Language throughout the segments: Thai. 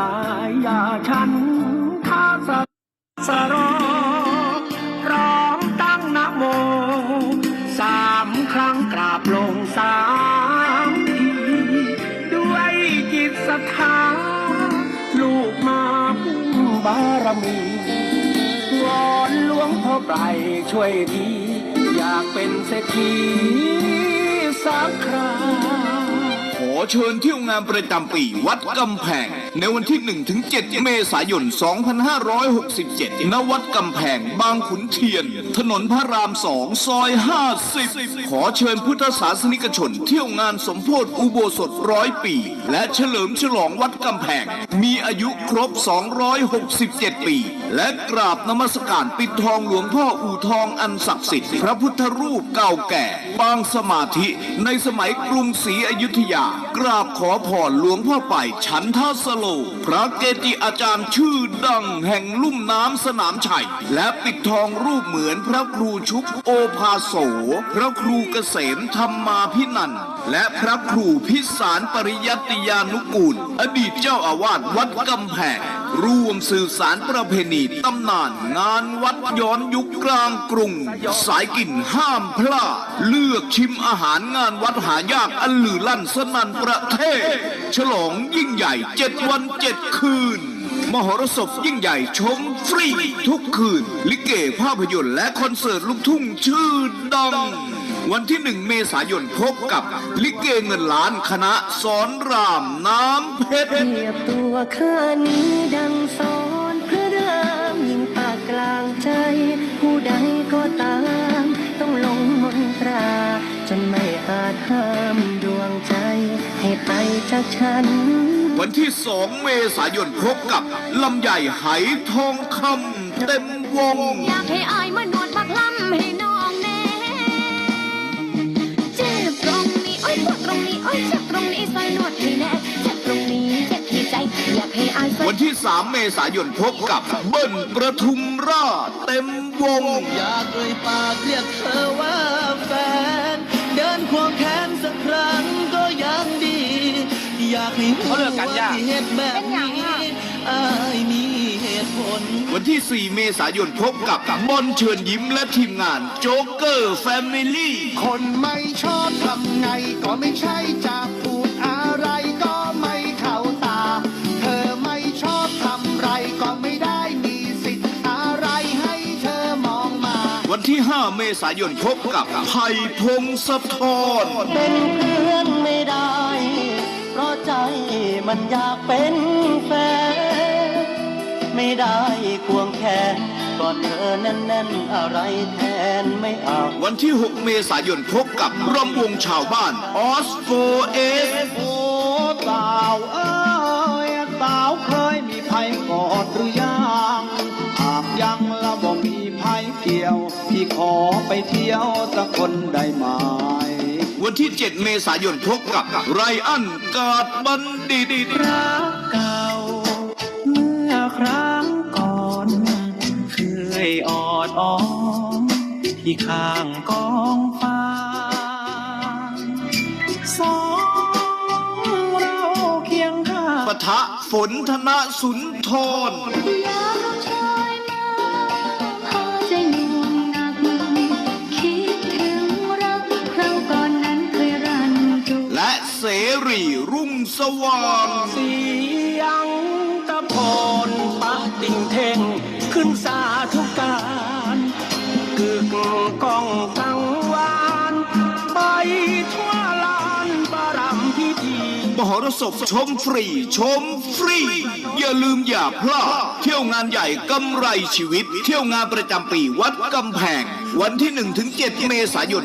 ายาฉันท้าสสรพร้อมตั้งนะโม สามครั้งกราบลงสามทีด้วยจิตศรัทธาลูกมาพึ่งบารมีวอนหลวงพ่อไกรช่วยทีอยากเป็นเศรษฐีสักคราขอเชิญเที่ยวงานประจำปีวัดกำแพง ในวันที่ 1 ถึง 7 เมษายน 2567 ณ วัดกำแพงบางขุนเทียน ถนนพระราม 2 ซอย 50 ขอเชิญพุทธศาสนิกชน เที่ยวงานสมโพธิอุโบสถร้อยปี และเฉลิมฉลองวัดกำแพง มีอายุครบ 267 ปี และกราบนมัสการปิดทองหลวงพ่ออู่ทองอันศักดิ์สิทธิ์ พระพุทธรูปเก่าแก่ ปางสมาธิ ในสมัยกรุงศรีอยุธยา กราบขอพรหลวงพ่อไปฉันทสโล พระเกจิอาจารย์ชื่อดังแห่งลุ่มน้ำสนามชัย และปิดทองรูปเหมือนพระครูชุบโอภาโส พระครูเกษมธรรมาพินันและพระครูพิสารปริยัติยานุกูล อดีตเจ้าอาวาสวัดกำแพง ร่วมสื่อสารประเพณีตำนานงานวัดย้อนยุคกลางกรุง สายกินห้ามพลาดเลือกชิมอาหารงานวัดหายากอันลือลั่นสนันประเทศ ฉลองยิ่งใหญ่เจ็ดวันเจ็ดคืน มหรสพยิ่งใหญ่ชมฟรี ทุกคืน ลิเกภาพยนตร์และคอนเสิร์ตลูกทุ่งชื่อดัง วันที่หนึ่งเมษายนพบกับลิเกเงินล้านคณะสอนรามน้ำเพชรเปรียบตัวข้านี้ดังสอนพระรามยิ่งปากกลางใจ ผู้ใดก็ตาม ต้องลงมนตรา จนไม่อาจห้ามดวงใจ ให้ไปจากฉัน วันที่2เมษายนพบกับลำใหญ่ไหทองคำเต็มวง อยากให้อายมานวดบักล้ำให้ วันที่ 3 เมษายนพบกับเบิ้ลประทุมราชเต็มวง อยากเอ่ยปากเรียกเธอว่าแฟน เดินควงแขนสักครั้งก็ยังดี อยากให้หัวที่เหตุแบบนี้อายมีเหตุผล วันที่ 4 เมษายนพบกับบอลเชิญยิ้มและทีมงานโจ๊กเกอร์แฟมิลี่ คนไม่ชอบทำไงก็ไม่ใช่จะพู ที่ 5 เมษายนพบกับไผ่พงศธรเป็นเพื่อนไม่ได้ เพราะใจมันอยากเป็นแฟน ไม่ได้ควงแขนกอดเธอแน่นๆ อะไรแทนไม่เอา วันที่ 6 เมษายนพบกับรำวงชาวบ้านออสโฟเอสโอ้ส ไปเที่ยวสักคนได้ไหมวันที่ 7 เมษายนพบกับไรอันกาดบัณฑิตรักเก่าเมื่อครั้งก่อนเคยออดอ้อนที่ข้างกองฟางสองเราเคียงข้างปะทะฝนธนสุนทร ว่างเสียงตะโพนปะติ่งเท่งขึ้นสาธุการ สพชมฟรี ชมฟรี อย่าลืมอย่าพลาดเที่ยวงานใหญ่กำไรชีวิต เที่ยวงานประจำปีวัดกำแพง วันที่1ถึง7เมษายน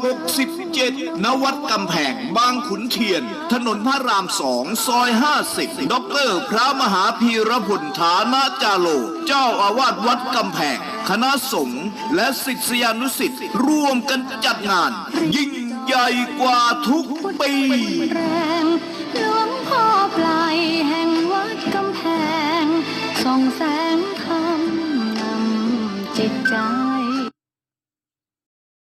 2567 ณ วัดกำแพง บางขุนเทียน ถนนพระราม2ซอย 50 ดร พระมหาพีรพลฐานะจาโล เจ้าอาวาสวัดกำแพง คณะสงฆ์และศิษยานุสิษย์ร่วมกันจัดงาน ยิ่ง ใหญ่กว่าทุกปี